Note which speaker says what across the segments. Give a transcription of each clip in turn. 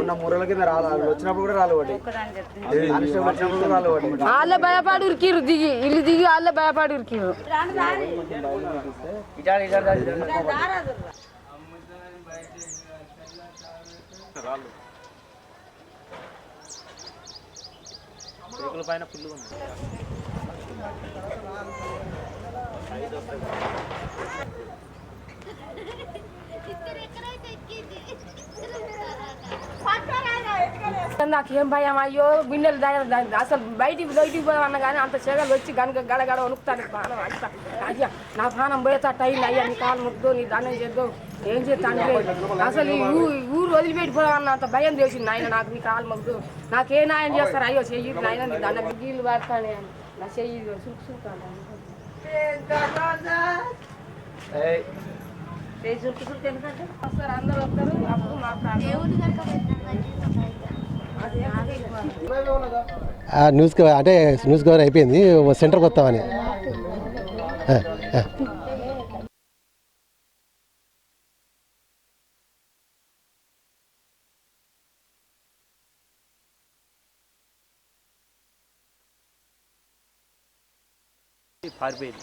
Speaker 1: ఉన్న మూరల కింద వాళ్ళు వచ్చినప్పుడు కూడా వచ్చినప్పుడు పడ్డాయి
Speaker 2: వాళ్ళే భయపడి ఉరికిరు దిగి. ఇల్లు దిగి వాళ్ళే భయపడి ఉరికిరు
Speaker 1: పైన పుల్లు ఉంది.
Speaker 2: నాకేం భయం? అయ్యో దాని- అసలు బయటికి బయటికి పోదామన్నా కానీ అంత చెగలు వచ్చి గనుక గడగడ వణుకుతాను. ప్రాణం అంతా. అయ్యా నా ప్రాణం పోయేటట్టు అయింది అయ్యా నీ కాలు ముద్దు నీ దండం చేద్దాం. ఏం చేస్తాను? అసలు ఊరు వదిలిపెట్టిపోదామన్న అంత భయం చేసింది నాయన నాకు నీ కాలు ముద్దు. నాకే న్యాయం చేస్తారు? అయ్యో చెయ్యి నాయన నీ దండం గీళ్ళు పడతానే నా చెయ్యి సుక్
Speaker 1: ఏయ్,
Speaker 2: వస్తారు అందరూ వస్తారు అప్పుడు మాట్లాడతారు
Speaker 3: ఆ న్యూస్ కవర్ అంటే న్యూస్ కవర్ అయిపోయింది. సెంటర్కి వస్తామని.
Speaker 1: పారిపోయింది.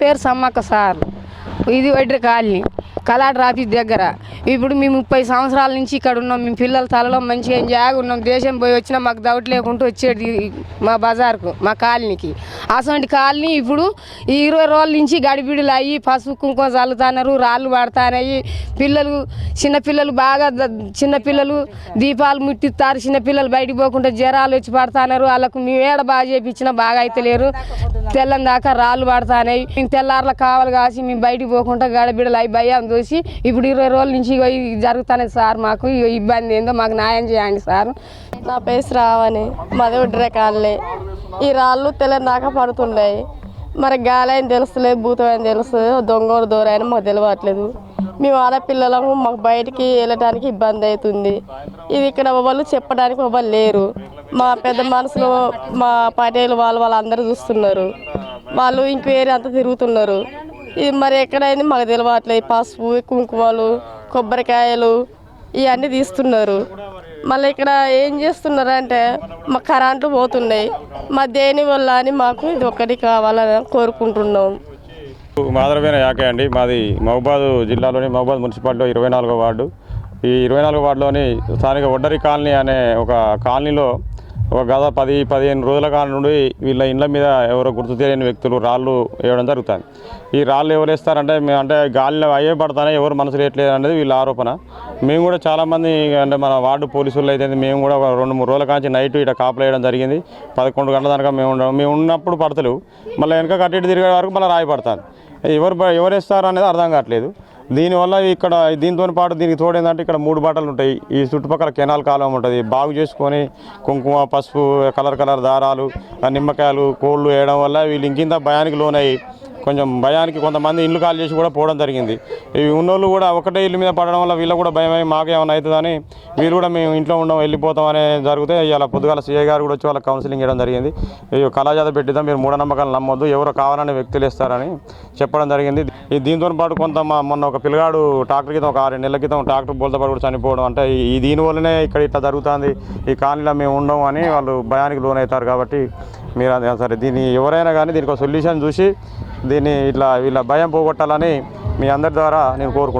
Speaker 2: పేరు సమ్మక్క సార్. ఇది వడ్రి కాలనీ. కలాడ్ ఆఫీస్ దగ్గర. ఇప్పుడు మేము ముప్పై సంవత్సరాల నుంచి ఇక్కడ ఉన్నాం మేము పిల్లల తలలో మంచిగా ఎంజాయ్గా ఉన్నాం. దేశం పోయి వచ్చినా మాకు డౌట్ లేకుండా వచ్చేది మా బజార్కు మా కాలనీకి. అసలు కాలనీ ఇప్పుడు ఈ ఇరవై రోజుల నుంచి గడిబిడులు అయ్యి పసుపు కుంకుమ చల్లుతున్నారు రాళ్ళు పడతానయ్యి పిల్లలు చిన్నపిల్లలు బాగా చిన్నపిల్లలు దీపాలు ముట్టిస్తారు. చిన్నపిల్లలు బయటికి పోకుండా జ్వరాలు వచ్చి పడతాన్నారు. వాళ్ళకు మేము ఏడ బాగా చేపించినా బాగా అయితే లేరు తెల్లని దాకా రాళ్ళు పడతానాయి మేము తెల్లార్ల కావాలి కాసి మేము బయటికి పోకుండా గడబిడలు అయ్యి భయం చూసి ఇప్పుడు ఇరవై రోజుల నుంచి ఇగో జరుగుతానే సార్ మాకు ఇగో ఇబ్బంది ఏందో మాకు న్యాయం చేయండి సార్.
Speaker 4: నా పేరు శ్రావణి మాది ఉడ్రే కాళ్ళే ఈ రాళ్ళు తెల్లని పడుతున్నాయి మరి గాలి అని తెలుస్తలేదు భూతం అని తెలుస్తుంది దొంగ దూరైన మాకు తెలియట్లేదు మేము ఆడపిల్లలము మాకు బయటికి వెళ్ళడానికి ఇబ్బంది అవుతుంది. ఇది ఇక్కడ వాళ్ళు చెప్పడానికి వాళ్ళు లేరు. మా పెద్ద మనసులో మా పటేలు వాళ్ళు వాళ్ళందరూ చూస్తున్నారు. వాళ్ళు ఇంక్వైరీ అంతా తిరుగుతున్నారు. ఇది మరి ఎక్కడైంది? మాకు తెలియట్లేదు పసుపు కుంకుమలు కొబ్బరికాయలు ఇవన్నీ తీస్తున్నారు. మళ్ళీ ఇక్కడ ఏం చేస్తున్నారు అంటే మా కరెంటు పోతున్నాయి. మా దేని వల్ల అని మాకు ఇది ఒక్కటి కావాలని కోరుకుంటున్నాం.
Speaker 5: మాధురమైన యాకే అండి. మాది మహబాద్ జిల్లాలోని మహబాద్ మున్సిపాలిటీలో ఇరవై నాలుగో వార్డు. ఈ ఇరవై నాలుగో వార్డులోని స్థానిక ఒడ్డరి కాలనీ అనే ఒక కాలనీలో ఒక గత పది పదిహేను రోజుల కాలం నుండి వీళ్ళ ఇండ్ల మీద ఎవరో గుర్తు తెలియని వ్యక్తులు రాళ్ళు వేయడం జరుగుతుంది. ఈ రాళ్ళు ఎవరు వేస్తారంటే మేము అంటే గాలిలో అయ్యే పడతానే ఎవరు మనసు రేయట్లేదు అనేది వీళ్ళ ఆరోపణ. మేము కూడా చాలామంది అంటే మన వార్డు పోలీసులు అయితే మేము కూడా ఒక రెండు మూడు రోజుల కాంచి నైట్ ఇట్లా కాపలేయడం జరిగింది. పదకొండు గంటల దాకా మేము ఉండడం మేము ఉన్నప్పుడు పడతలేవు. మళ్ళీ వెనక కట్టి తిరిగే వరకు మళ్ళీ రాయపడతాను ఎవరు ఎవరు వేస్తారు అనేది అర్థం కావట్లేదు. దీనివల్ల ఇక్కడ దీంతో పాటు దీనికి తోడేందంటే ఇక్కడ మూడు బాటలు ఉంటాయి. ఈ చుట్టుపక్కల కెనాల్ కాలం ఉంటుంది. బాగు చేసుకొని కుంకుమ పసుపు కలర్ కలర్ దారాలు నిమ్మకాయలు కోళ్ళు వేయడం వల్ల వీళ్ళు ఇంకింత భయానికి లోనయ్యి కొంచెం భయానికి కొంతమంది ఇల్లు కాల్ చేసి కూడా పోవడం జరిగింది. ఈ ఉన్నోళ్ళు కూడా ఒకటే ఇల్లు మీద పడడం వల్ల వీళ్ళకు కూడా భయం మాకు ఏమైనా అవుతుందని వీళ్ళు కూడా మేము ఇంట్లో ఉండం వెళ్ళిపోతాం అనే జరిగితే ఇలా పొద్దుగాల సీఐ గారు కూడా వచ్చి వాళ్ళకి కౌన్సిలింగ్ చేయడం జరిగింది. ఈ కళాజాత పెట్టిద్దాం మీరు మూఢనమ్మకాలు నమ్మొద్దు ఎవరు కావాలని వ్యక్తులు ఇస్తారని చెప్పడం జరిగింది. ఈ దీంతో పాటు కొంత మా మొన్న ఒక పిల్లగాడు ట్రాక్టర్ క్రితం ఒక ఆరు నెలల క్రితం ట్రాక్టర్ బోల్తో పాటు కూడా చనిపోవడం అంటే ఈ దీనివల్లనే ఇక్కడ ఇట్లా జరుగుతుంది. ఈ కాలనీలో మేము ఉండం అని వాళ్ళు భయానికి లోనవుతారు కాబట్టి మీరు అది సరే దీన్ని ఎవరైనా కానీ దీనికి ఒక సొల్యూషన్ చూసి దీన్ని ఇట్లా వీళ్ళ భయం పోగొట్టాలని మీ అందరి ద్వారా నేను కోరుకుంటున్నాను.